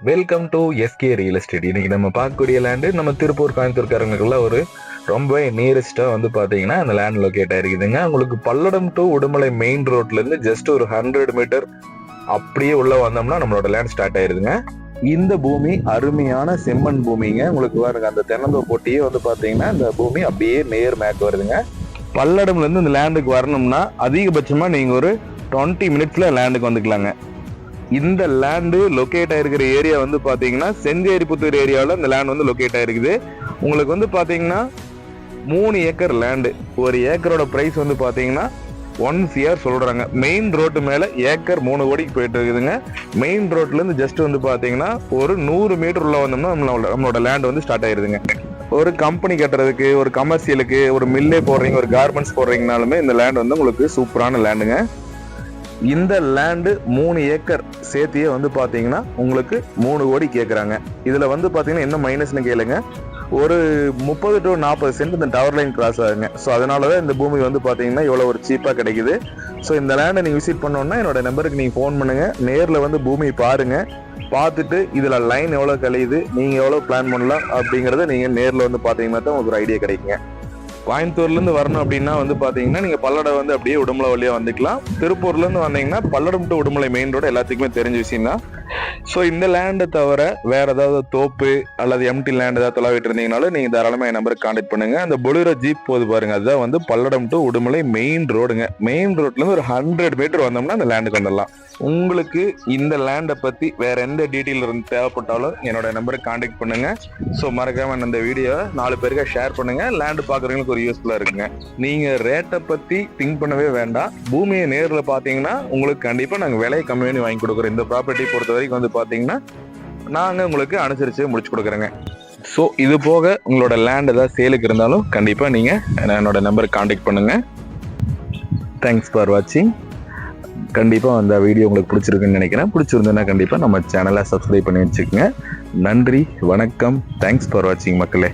Welcome to SK real estate இன்னைக்கு நம்ம பார்க்கக்கூடிய லேண்டு நம்ம திருப்பூர் கோயம்புத்தூர்காரங்களுக்குள்ள ஒரு ரொம்ப நியரஸ்டா வந்து பாத்தீங்கன்னா அந்த லேண்ட் லொக்கேட் ஆயிருக்குதுங்க. உங்களுக்கு பல்லடம் டு உடுமலை மெயின் ரோட்ல இருந்து ஜஸ்ட் ஒரு ஹண்ட்ரட் மீட்டர் அப்படியே உள்ள வந்தோம்னா நம்மளோட லேண்ட் ஸ்டார்ட் ஆயிருதுங்க. இந்த பூமி அருமையான செம்மண் பூமிங்க. உங்களுக்கு பாருங்க அந்த தென்னந்தோப்பு போட்டியே வந்து பாத்தீங்கன்னா இந்த பூமி அப்படியே நேர் மேக் வருதுங்க. பல்லடம்ல இருந்து இந்த லேண்டுக்கு வரணும்னா அதிகபட்சமா நீங்க ஒரு டுவெண்ட்டி மினிட்ஸ்ல லேண்டுக்கு வந்துக்கலாங்க. இந்த லேண்டு லொக்கேட் ஆயிருக்கிற ஏரியா வந்து பார்த்தீங்கன்னா செஞ்சேரிபுத்தூர் ஏரியாவில் இந்த லேண்ட் வந்து லொக்கேட் ஆயிருக்குது. உங்களுக்கு வந்து பார்த்தீங்கன்னா மூணு ஏக்கர் லேண்டு ஒரு ஏக்கரோட ப்ரைஸ் வந்து பார்த்தீங்கன்னா ஒன் சிஆர் சொல்கிறாங்க மெயின் ரோட்டு மேலே ஏக்கர் மூணு கோடிக்கு போயிட்டு இருக்குதுங்க. மெயின் ரோட்லேருந்து ஜஸ்ட் வந்து பார்த்தீங்கன்னா ஒரு நூறு மீட்டர் உள்ள வந்தோம்னா நம்மளோட நம்மளோட லேண்ட் வந்து ஸ்டார்ட் ஆயிருதுங்க. ஒரு கம்பெனி கட்டுறதுக்கு ஒரு கமர்ஷியலுக்கு ஒரு மில்லே போடுறீங்க ஒரு கார்மெண்ட்ஸ் போடுறீங்கனாலுமே இந்த லேண்ட் வந்து உங்களுக்கு சூப்பரான லேண்டுங்க இந்த லேண்டு மூணு ஏக்கர் சேர்த்தியே வந்து பார்த்தீங்கன்னா உங்களுக்கு மூணு கோடி கேட்குறாங்க இதில் வந்து பார்த்தீங்கன்னா என்ன மைனஸ்னு கேளுங்க. ஒரு முப்பது டு நாற்பது சென்ட் இந்த டவர் லைன் கிராஸ் ஆகுங்க. ஸோ அதனால தான் இந்த பூமி வந்து பார்த்தீங்கன்னா இவ்வளோ ஒரு சீப்பாக கிடைக்குது. ஸோ இந்த லேண்டை நீங்கள் விசிட் பண்ணோன்னா என்னோட நம்பருக்கு நீங்கள் ஃபோன் பண்ணுங்கள் நேரில் வந்து பூமி பாருங்கள் பார்த்துட்டு இதில் லைன் எவ்வளோ கழியுது நீங்கள் எவ்வளோ பிளான் பண்ணலாம் அப்படிங்கிறத நீங்கள் நேரில் வந்து பார்த்தீங்கன்னா தான் உங்களுக்கு ஒரு ஐடியா கிடைக்குங்க. கோயம்புத்தூர்லேருந்து வரணும் அப்படின்னா வந்து பார்த்தீங்கன்னா நீங்கள் பல்லடம் வந்து அப்படியே உடுமலை வழியாக வந்துக்கலாம். திருப்பூர்லேருந்து வந்தீங்கன்னா Palladam to Udumalai main road எல்லாத்துக்குமே தெரிஞ்ச விஷயம் தான். ஸோ இந்த லேண்டை தவிர வேற ஏதாவது தோப்பு அல்லது எம்டி லேண்ட் ஏதாவது தொலைவிட்டு இருந்தீங்கனாலும் நீங்கள் தாராளமாக என் நம்பருக்கு காண்டாக்ட் பண்ணுங்க. அந்த பொலிரோ ஜீப் போது பாருங்க அதுதான் வந்து பல்லடம் டு உடுமலை மெயின் ரோடுங்க மெயின் ரோட்லேருந்து ஒரு ஹண்ட்ரட் மீட்டர் வந்தோம்னா அந்த லேண்டுக்கு வந்துடலாம். உங்களுக்கு இந்த லேண்டை பற்றி வேற எந்த டீட்டெயில் இருந்து தேவைப்பட்டாலும் என்னோட நம்பருக்கு காண்டாக்ட் பண்ணுங்க. ஸோ மறக்காம இந்த வீடியோவை நாலு பேருக்கு ஷேர் பண்ணுங்க. லேண்டு பார்க்குறவங்களுக்கு ஒரு யூஸ்ஃபுல்லாக இருக்குங்க. நீங்கள் ரேட்டை பற்றி திங்க் பண்ணவே வேண்டாம். பூமியை நேரில் பார்த்தீங்கன்னா உங்களுக்கு கண்டிப்பாக நாங்கள் விலையை கம்மி பண்ணி வாங்கி கொடுக்குறோம். இந்த ப்ராப்பர்ட்டி பொறுத்த வரைக்கும் வந்து பார்த்தீங்கன்னா நாங்கள் உங்களுக்கு அனுசரித்து முடிச்சு கொடுக்குறோங்க. ஸோ இது போக உங்களோட லேண்ட் ஏதாவது சேலுக்கு இருந்தாலும் கண்டிப்பாக நீங்கள் என்னோட நம்பருக்கு காண்டாக்ட் பண்ணுங்கள் தேங்க்ஸ் ஃபார் வாட்சிங் கண்டிப்பாக அந்த வீடியோ உங்களுக்கு பிடிச்சிருக்குன்னு நினைக்கிறேன். பிடிச்சிருந்ததுன்னா கண்டிப்பாக நம்ம சேனலை சப்ஸ்கிரைப் பண்ணி வச்சுக்கோங்க. நன்றி வணக்கம். தேங்க்ஸ் ஃபார் வாட்சிங் மக்களே.